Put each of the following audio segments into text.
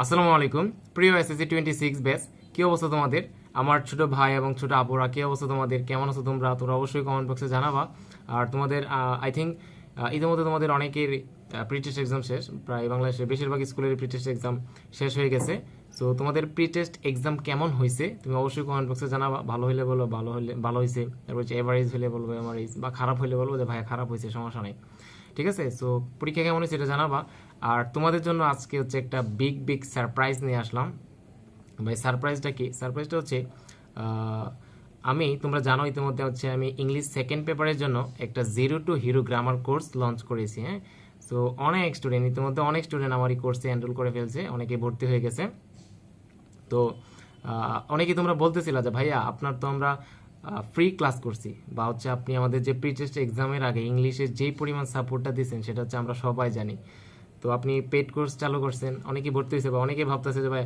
আসসালামু আলাইকুম। প্রিয় এসএসসি টোয়েন্টি সিক্স ব্যাচ কি অবস্থা তোমাদের? আমার ছোট ভাই এবং ছোট আপুরা, কি অবস্থা তোমাদের? কেমন আছো তোমরা? তোমরা অবশ্যই কমেন্ট বক্সে জানাবা। আর তোমাদের আই থিঙ্ক ইতিমধ্যে তোমাদের অনেকের প্রিটেস্ট এক্সাম শেষ। প্রায় বাংলাদেশের বেশিরভাগ স্কুলের প্রিটেস্ট এক্সাম শেষ হয়ে গেছে। সো তোমাদের প্রিটেস্ট এক্সাম কেমন হয়েছে তুমি অবশ্যই কমেন্ট বক্সে জানাবা। ভালো হলে বলো, ভালো হলে ভালো হয়েছে তারপর হচ্ছে এভারেজ হলে বলব এভারেজ বা খারাপ হলে বলব যে ভাই খারাপ হয়েছে সমস্যা নেই। ঠিক আছে? সো পরীক্ষা কেমন হয়েছে এটা জানাবা। আর তোমাদের জন্য আজকে হচ্ছে একটা বিগ বিগ সারপ্রাইজ নিয়ে আসলাম। ভাই সারপ্রাইজটা কি? সারপ্রাইজটা হচ্ছে আমি তোমরা জানো ইতিমধ্যে হচ্ছে আমি ইংলিশ সেকেন্ড পেপারের জন্য একটা zero to hero grammar course launch করেছি হ্যাঁ? সো অনেক স্টুডেন্ট ইতিমধ্যে অনেক স্টুডেন্ট আমার এই কোর্সে এনরোল করে ফেলছে অনেকে ভর্তি হয়ে গেছে। তো আহ, অনেকেই তোমরা বলতেছিলা যে ভাইয়া আপনার তো আমরা ফ্রি ক্লাস করছি। বা হচ্ছে আপনি আমাদের যে প্রি টেস্ট এক্সামের আগে ইংলিশের যেই পরিমাণ সাপোর্টটা দিয়েছেন সেটা হচ্ছে আমরা সবাই জানি। তো আপনি পেড কোর্স চালু করছেন, অনেকেই ভর্তি হয়েছে বা অনেকে ভাবতেছে যে ভাই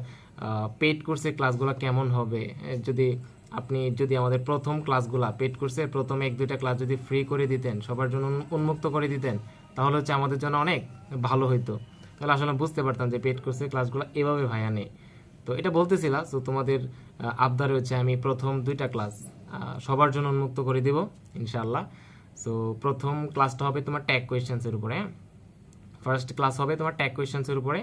পেড কোর্সের ক্লাসগুলো কেমন হবে? যদি আপনি যদি আমাদের প্রথম ক্লাসগুলা পেড কোর্সের প্রথম এক দুইটা ক্লাস যদি ফ্রি করে দিতেন, সবার জন্য উন্মুক্ত করে দিতেন, তাহলে হচ্ছে আমাদের জন্য অনেক ভালো হইতো। তাহলে আসলে বুঝতে পারতাম যে পেড কোর্সের ক্লাসগুলো এভাবে ভাইয়া নেই। তো এটা বলতেছিলা তো তোমাদের আবদার হচ্ছে আমি প্রথম দুইটা ক্লাস সবার জন্য উন্মুক্ত করে দিব ইনশাল্লাহ সো প্রথম ক্লাসটা হবে তোমার ট্যাগ কোয়েশ্চেন্সের উপরে ফার্স্ট ক্লাস হবে তোমার ট্যাগ কোয়েশ্চেন্সের উপরে।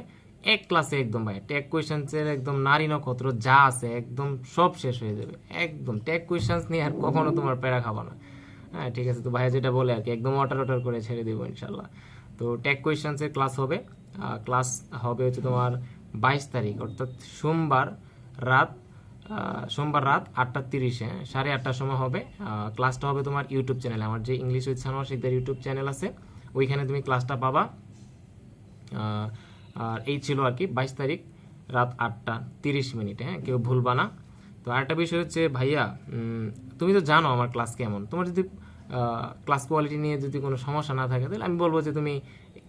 এক ক্লাসে একদম ভাই ট্যাগ কোয়েশ্চেন্সের একদম নারী নক্ষত্র যা আছে একদম সব শেষ হয়ে যাবে, একদম। ট্যাগ কোয়েশ্চেন্স নিয়ে আর কখনো তোমার প্যারা খাব না। হ্যাঁ ঠিক আছে, তো ভাইয়া যেটা বলে আর কি, একদম অটার অটার করে ছেড়ে দেবো ইনশাল্লাহ। তো ট্যাগ কোয়েশ্চেন্সের ক্লাস হবে ক্লাস হবে হচ্ছে তোমার বাইশ তারিখ, অর্থাৎ সোমবার রাত সোমবার রাত আটটা তিরিশে, সাড়ে আটটার সময় হবে। ক্লাসটা হবে তোমার ইউটিউব চ্যানেলে আমার যে English Sanowar Sikder YouTube channel আছে, ওইখানে তুমি ক্লাসটা পাবা। আর এই ছিল আর কি বাইশ তারিখ রাত আটটা তিরিশ মিনিটে হ্যাঁ কেউ ভুলবা না। তো আরেকটা বিষয় হচ্ছে, ভাইয়া তুমি তো জানো আমার ক্লাস কেমন। তোমার যদি ক্লাস কোয়ালিটি নিয়ে যদি কোনো সমস্যা না থাকে, তাহলে আমি বলব যে তুমি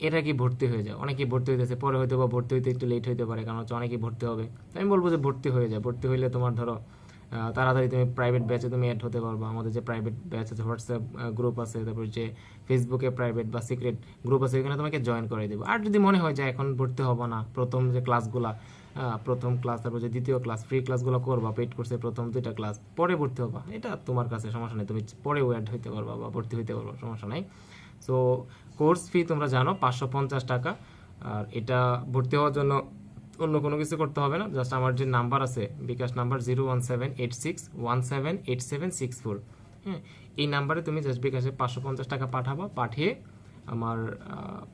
এটা কি ভর্তি হয়ে যাও। অনেকেই ভর্তি হইতেছে, পরে হয়তো বা ভর্তি হইতে একটু লেট হইতে পারে, কারণ হচ্ছে অনেকেই ভর্তি হবে। তো আমি বলব যে ভর্তি হয়ে যায় ভর্তি হইলে তোমার ধরো তাড়াতাড়ি তুমি প্রাইভেট ব্যাচে তুমি অ্যাড হতে পারবা। আমাদের যে প্রাইভেট ব্যাচ আছে হোয়াটসঅ্যাপ গ্রুপ আছে, তারপর যে ফেসবুকে প্রাইভেট বা সিক্রেট গ্রুপ আছে, ওইখানে তোমাকে জয়েন করে দেবো। আর যদি মনে হয় যে এখন ভর্তি হব না, প্রথম যে ক্লাসগুলা প্রথম ক্লাস তারপর যে দ্বিতীয় ক্লাস ফ্রি ক্লাসগুলো করবা পেড কোর্সে প্রথম দুইটা ক্লাস পরে ভর্তি হবা। এটা তোমার কাছে সমস্যা নেই, তুমি পরেও অ্যাড হইতে পারবা বা ভর্তি হইতে পারবা, সমস্যা নাই। সো কোর্স ফি তোমরা জানো পাঁচশো পঞ্চাশ টাকা, আর এটা ভর্তি হওয়ার জন্য অন্য কোনো কিছু করতে হবে না জাস্ট আমার যে নাম্বার আছে, bKash number zero one seven eight six one seven eight seven six four হ্যাঁ এই নাম্বারে তুমি জাস্ট বিকাশে পাঁচশো পঞ্চাশ টাকা পাঠাবা, পাঠিয়ে আমার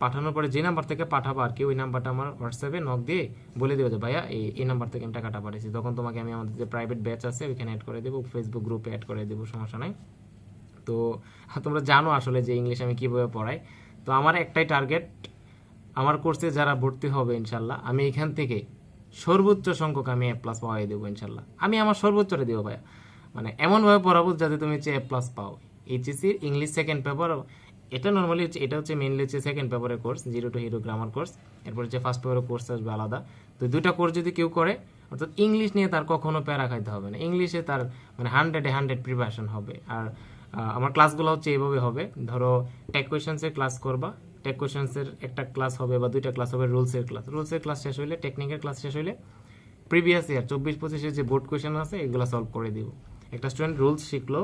পাঠানোর পরে যে নাম্বার থেকে পাঠাবা আর কি, ওই নাম্বারটা আমার হোয়াটসঅ্যাপে নক দিয়ে বলে দেবো যে, ভাইয়া, এই এই নাম্বার থেকে আমি টাকাটা পাঠিয়েছি। তখন তোমাকে আমি আমাদের যে প্রাইভেট ব্যাচ আছে, ওইখানে অ্যাড করে দেবো ফেসবুক গ্রুপে অ্যাড করে দেবো, সমস্যা নাই। তো তোমরা জানো আসলে যে ইংলিশ আমি কীভাবে পড়াই। তো আমার একটাই টার্গেট আমার কোর্সে যারা ভর্তি হবে ইনশাল্লাহ, আমি এখান থেকে সর্বোচ্চ সংখ্যক আমি এ প্লাস পাওয়াই দেবো ইনশাল্লাহ। আমি আমার সর্বোচ্চটা দেবো ভাইয়া। মানে এমনভাবে পড়াবো যাতে তুমি হচ্ছে এ প্লাস পাও। এইচএসসি ইংলিশ সেকেন্ড পেপার এটা নর্মালি হচ্ছে, এটা হচ্ছে মেনলি হচ্ছে সেকেন্ড পেপারের course zero to hero grammar course এরপর হচ্ছে ফার্স্ট পেপারের কোর্স আসবে আলাদা। তো দুইটা কোর্স যদি কেউ করে, অর্থাৎ ইংলিশ নিয়ে তার কখনো প্যারা খাইতে হবে না। ইংলিশে তার মানে হান্ড্রেডে হান্ড্রেড প্রিপারেশন হবে। আর আমার ক্লাসগুলো হচ্ছে এইভাবে হবে। ধরো টেক কোয়েশনসের ক্লাস করবা টেক কোয়েশনসের একটা ক্লাস হবে বা দুইটা ক্লাস হবে রুলসের ক্লাস রুলসের ক্লাস শেষ হইলে টেকনিকের ক্লাস শেষ হইলে প্রিভিয়াস ইয়ার চব্বিশ পঁচিশের যে বোর্ড কোয়েশন আছে, এগুলো সলভ করে দিব। একটা স্টুডেন্ট রুলস শিখলো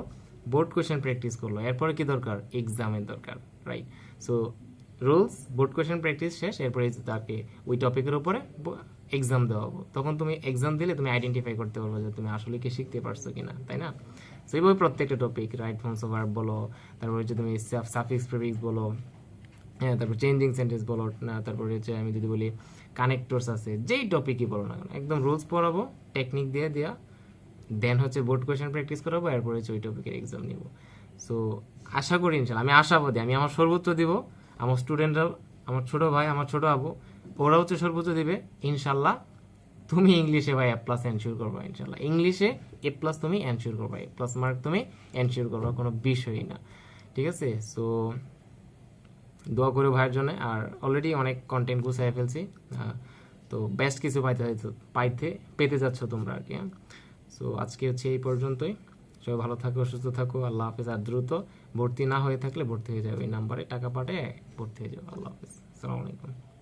বোর্ড কোয়েশন প্র্যাকটিস করল, এরপরে কি দরকার? এক্সামের দরকার right so rules board question practice শেষ, এরপরে তাকে ওই টপিকের উপরে এক্সাম দেওয়া হব। তখন তুমি এক্সাম দিলে তুমি আইডেন্টিফাই করতে পারবে যে তুমি আসলে কি শিখতে পারছ কিনা, তাই না? সো এইভাবে প্রত্যেকটা টপিক রাইট ফর্মস ভার্ব বলো, তারপরে হচ্ছে তুমি সাফিক্স প্রিফিক্স বলো হ্যাঁ তারপর চেঞ্জিং সেন্টেন্স বলো না, তারপরে হচ্ছে আমি যদি বলি কানেক্টরস আছে, যেই টপিকই বলো না কেন, একদম রুলস পড়াবো টেকনিক দিয়ে দেওয়া দেন হচ্ছে বোর্ড কোয়েশন প্র্যাকটিস করাবো, এরপরে হচ্ছে ওই টপিকের এক্সাম নিব। সো আশা করি ইনশাল্লাহ, আমি আশাবাদী, আমি আমার সর্বোচ্চ দিব, আমার স্টুডেন্টরা আমার ছোট ভাই, আমার ছোট আবু ওরা হচ্ছে সর্বোচ্চ দিবে, ইনশাল্লাহ তুমি ইংলিশে ভাই এ প্লাস এনশিওর করবা, ইনশাল্লাহ। ইংলিশে এ প্লাস তুমি এনশিওর করবা এ প্লাস মার্ক তুমি এনশিওর করবা, কোনো বিষয়ই না। ঠিক আছে? সো দোয়া করে ভাইয়ের জন্য। আর অলরেডি অনেক কন্টেন্ট গুছাই ফেলছি। তো বেস্ট কিছু পাইতে পাইতে, পেতে যাচ্ছ তোমরা আর কি সো আজকে হচ্ছে এই পর্যন্তই। সবাই ভালো থাকো, সুস্থ থাকো। আল্লাহ হাফেজ। আর দ্রুত ভর্তি না হয়ে থাকলে ভর্তি হয়ে যাবে। এই নাম্বারে টাকা পাঠিয়ে ভর্তি হয়ে যাবে। আল্লাহ হাফেজ। আসসালামু আলাইকুম।